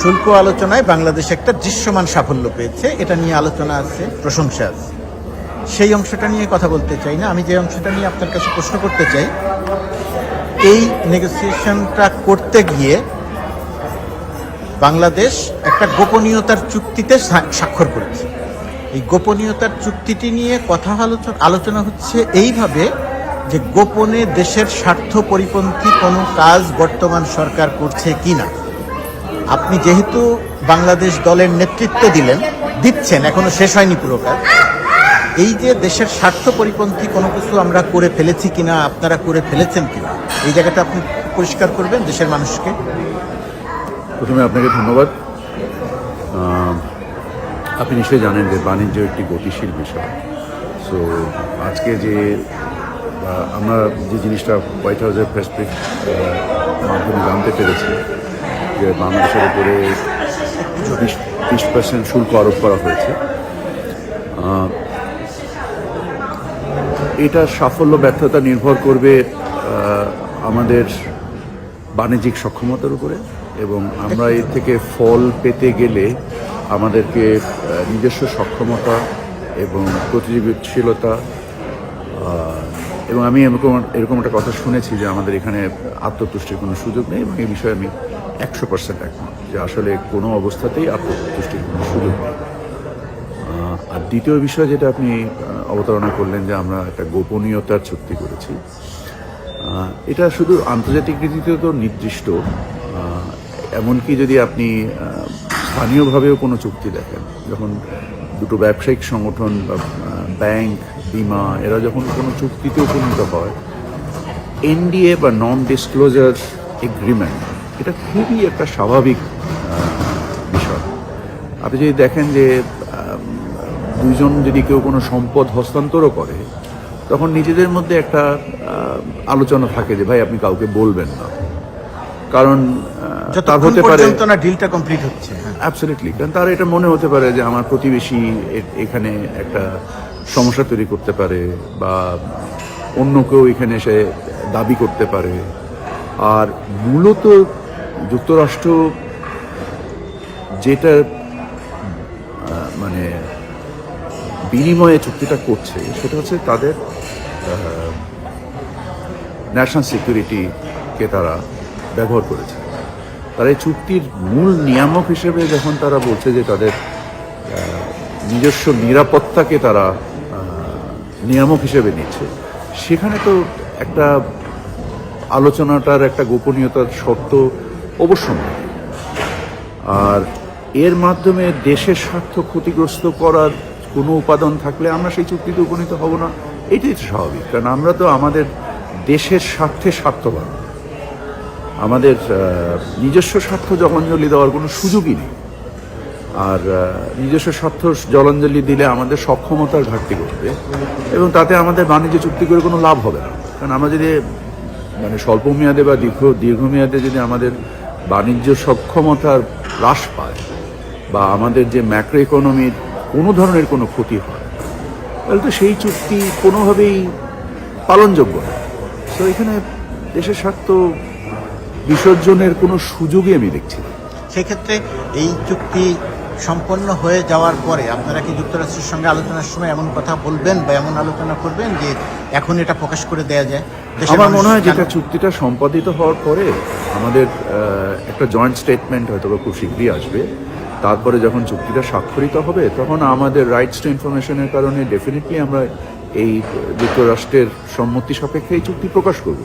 শুল্ক আলোচনায় বাংলাদেশ একটা দৃশ্যমান সাফল্য পেয়েছে। এটা নিয়ে আলোচনা আছে, প্রশংসা আছে। সেই অংশটা নিয়ে কথা বলতে চাই না। আমি যে অংশটা নিয়ে আপনার কাছে প্রশ্ন করতে চাই, এই নেগোসিয়েশনটা করতে গিয়ে বাংলাদেশ একটা গোপনীয়তার চুক্তিতে স্বাক্ষর করেছে। এই গোপনীয়তার চুক্তিটি নিয়ে কথা আলোচনা আলোচনা হচ্ছে এইভাবে যে গোপনে দেশের স্বার্থ পরিপন্থী কোনো কাজ বর্তমান সরকার করছে কিনা। আপনি যেহেতু বাংলাদেশ দলের নেতৃত্ব দিলেন, দিচ্ছেন, এখনও শেষ হয়নি পুরো কাজ এই যে দেশের স্বার্থ পরিপন্থী কোনো কিছু আমরা করে ফেলেছি কিনা, আপনারা করে ফেলেছেন কিনা, এই জায়গাটা আপনি পরিষ্কার করবেন দেশের মানুষকে? প্রথমে আপনাকে ধন্যবাদ। আপনি নিশ্চয়ই জানেন যে বাণিজ্য একটি গতিশীল বিষয়। সো আজকে যে আমরা যে জিনিসটা হোয়াইট হাউসের প্রেস মাধ্যমে জানতে পেরেছি যে বাংলাদেশের উপরে বিশ বিশ পার্সেন্ট শুল্ক আরোপ করা হয়েছে। এটা সাফল্য, ব্যর্থতা নির্ভর করবে আমাদের বাণিজ্যিক সক্ষমতার উপরে এবং আমরা এর থেকে ফল পেতে গেলে আমাদেরকে নিজস্ব সক্ষমতা এবং প্রতিযোগিতাশীলতা এবং আমি এরকম এরকম একটা কথা শুনেছি যে আমাদের এখানে আত্মতুষ্টির কোনো সুযোগ নেই এবং এই বিষয়ে আমি একশো পার্সেন্ট একমত যে আসলে কোনো অবস্থাতেই আত্মতুষ্টির কোনো সুযোগ নেই। আর দ্বিতীয় বিষয় যেটা আপনি অবতারণা করলেন যে আমরা একটা গোপনীয়তার চুক্তি করেছি এটা শুধু আন্তর্জাতিক রীতিতে তো নির্দিষ্ট এমনকি যদি আপনি স্থানীয়ভাবেও কোনো চুক্তি দেখেন, যখন দুটো ব্যবসায়িক সংগঠন বা ব্যাংক, বিমা, এরা যখন কোনো চুক্তিতে উপনীত হয়, এনডিএ বা নন ডিসক্লোজার এগ্রিমেন্ট এটা খুবই একটা স্বাভাবিক বিষয়। আপনি যদি দেখেন যে আম, দুইজন যদি কেউ কোনো সম্পদ হস্তান্তরও করে তখন নিজেদের মধ্যে একটা আলোচনা থাকে যে ভাই আপনি কাউকে বলবেন না। কারণ তার হতে পারে না ডিলটা কমপ্লিট হচ্ছে অ্যাবসলিটলি কারণ তার এটা মনে হতে পারে যে আমার প্রতিবেশী এখানে একটা সমস্যা তৈরি করতে পারে বা অন্য কেউ এখানে এসে দাবি করতে পারে। আর মূলত যুক্তরাষ্ট্র যেটা মানে বিনিময়ে চুক্তিটা করছে, সেটা হচ্ছে তাদের ন্যাশনাল সিকিউরিটিকে তারা ব্যবহার করেছে। তারা এই চুক্তির মূল নিয়ামক হিসেবে যখন তারা বলছে যে তাদের নিজস্ব নিরাপত্তাকে তারা নিয়ামক হিসেবে নিচ্ছে, সেখানে তো একটা আলোচনাটার একটা গোপনীয়তার শর্ত অবশ্যই আর এর মাধ্যমে দেশের স্বার্থ ক্ষতিগ্রস্ত করার কোনো উপাদান থাকলে আমরা সেই চুক্তিতে উপনীত হব না। এটাই স্বাভাবিক। কারণ আমরা তো আমাদের দেশের স্বার্থে স্বার্থবান আমাদের নিজস্ব স্বার্থ জলাঞ্জলি দেওয়ার কোনো সুযোগই নেই। আর নিজস্ব স্বার্থ জলাঞ্জলি দিলে আমাদের সক্ষমতার ঘাটতি ঘটবে এবং তাতে আমাদের বাণিজ্য চুক্তি করে কোনো লাভ হবে না। কারণ আমরা যদি মানে স্বল্প মেয়াদে বা দীর্ঘ, দীর্ঘমেয়াদে যদি আমাদের বাণিজ্য সক্ষমতার হ্রাস পায় বা আমাদের যে ম্যাক্রো ইকোনমির কোনো ধরনের কোনো ক্ষতি হয়, তাহলে তো সেই চুক্তি কোনোভাবেই পালনযোগ্য না। তো এখানে দেশের স্বার্থ বিসর্জনের কোনো সুযোগই আমি দেখছি সেক্ষেত্রে এই চুক্তি সম্পন্ন হয়ে যাওয়ার পরে আপনারা কি যুক্তরাষ্ট্রের সঙ্গে আলোচনার সময় এমন কথা বলবেন বা এমন আলোচনা করবেন যে এখন এটা প্রকাশ করে দেয়া যায়? আমার মনে হয় যেটা চুক্তিটা সম্পাদিত হওয়ার পরে আমাদের একটা জয়েন্ট স্টেটমেন্ট হয়তো খুব শীঘ্রই আসবে। তারপরে যখন চুক্তিটা স্বাক্ষরিত হবে তখন আমাদের রাইটস টু ইনফরমেশনের কারণে ডেফিনেটলি আমরা এই যুক্তরাষ্ট্রের সম্মতি সাপেক্ষে এই চুক্তি প্রকাশ করব।